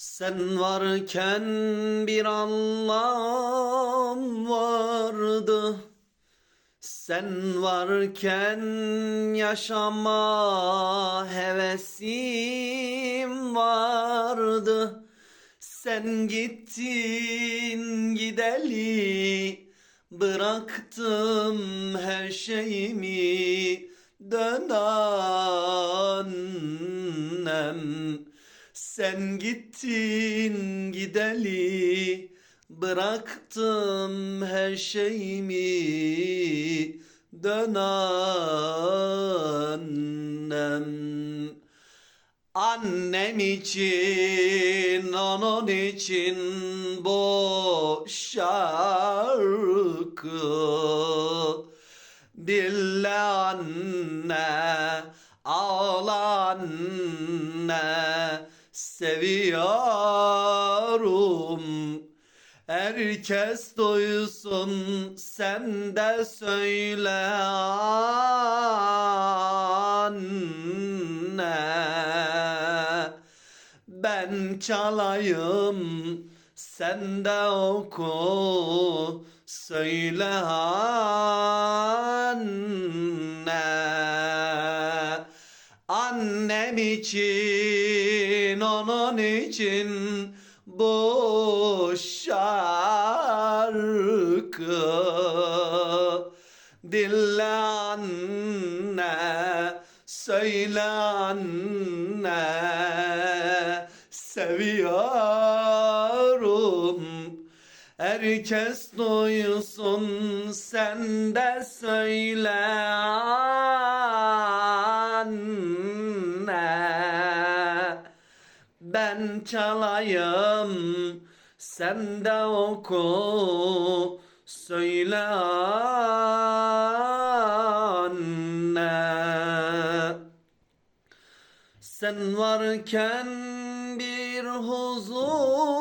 Sen varken bir anlam vardı. Sen varken yaşama hevesim vardı. Sen gittin gideli bıraktım her şeyimi dön annem. Sen gittin gideli bıraktım her şeyimi. Dön annem. Annem için, onun için bu şarkı. Dille anne, ağla anne Seviyorum. Herkes duysun sen de söyle anne. Ben çalayım sen de oku söyle anne. Annem için onun için bu şarkı. Dille anne söyle anne seviyorum. Herkes duysun sen de söyle çalayım sen de oku söyle anne sen varken bir huzur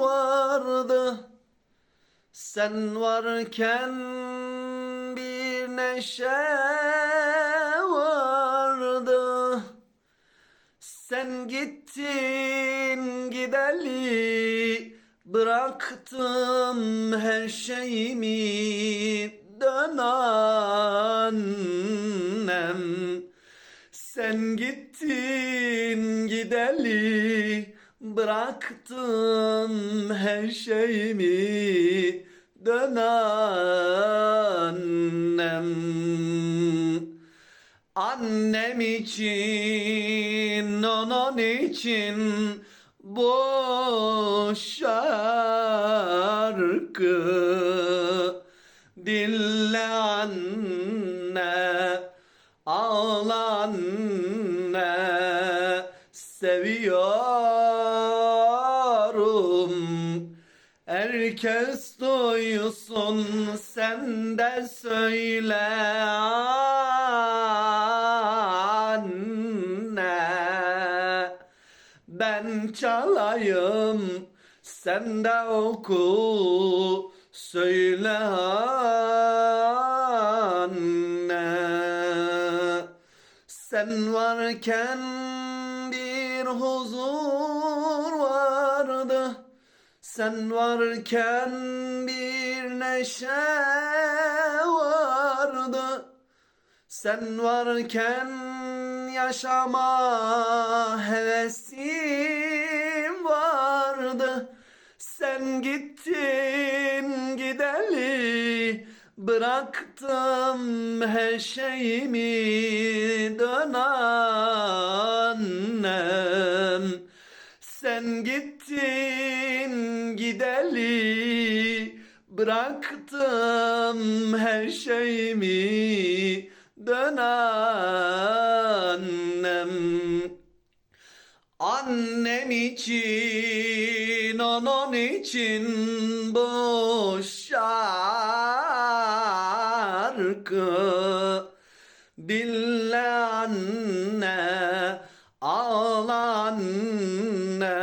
vardı. Sen varken bir neşe Sen gittin gideli bıraktım her şeyimi dön annem. Sen gittin gideli bıraktım her şeyimi dön annem. Annem için, onun için bu şarkı Dille anne, ağla anne Seviyorum. Herkes duysun sen de söyle Ben çalayım. Sen de oku söyle anne. Sen varken bir huzur vardı. Sen varken bir neşe vardı. Sen varken yaşama Sen gittin gideli Bıraktım her şeyimi dön annem. Sen gittin gideli bıraktım her şeyimi için bu şarkı Dille anne ağla anne.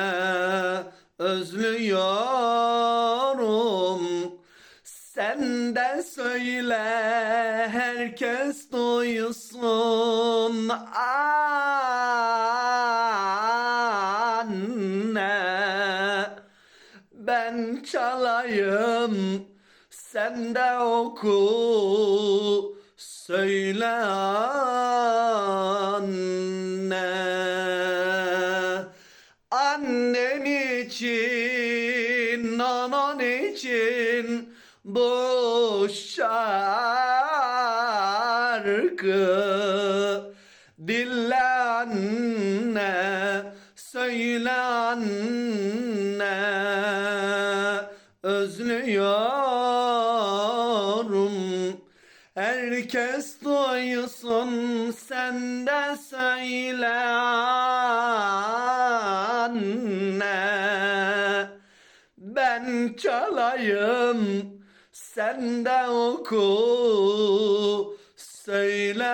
Özlüyorum sen de söyle herkes duysun. Anne çalayım sen de oku söyle anne. Annen için, anan için bu şarkı Dille anne, söyle anne Özlüyorum. Herkes duysun sen de söyle anne. Ben çalayım sen de oku söyle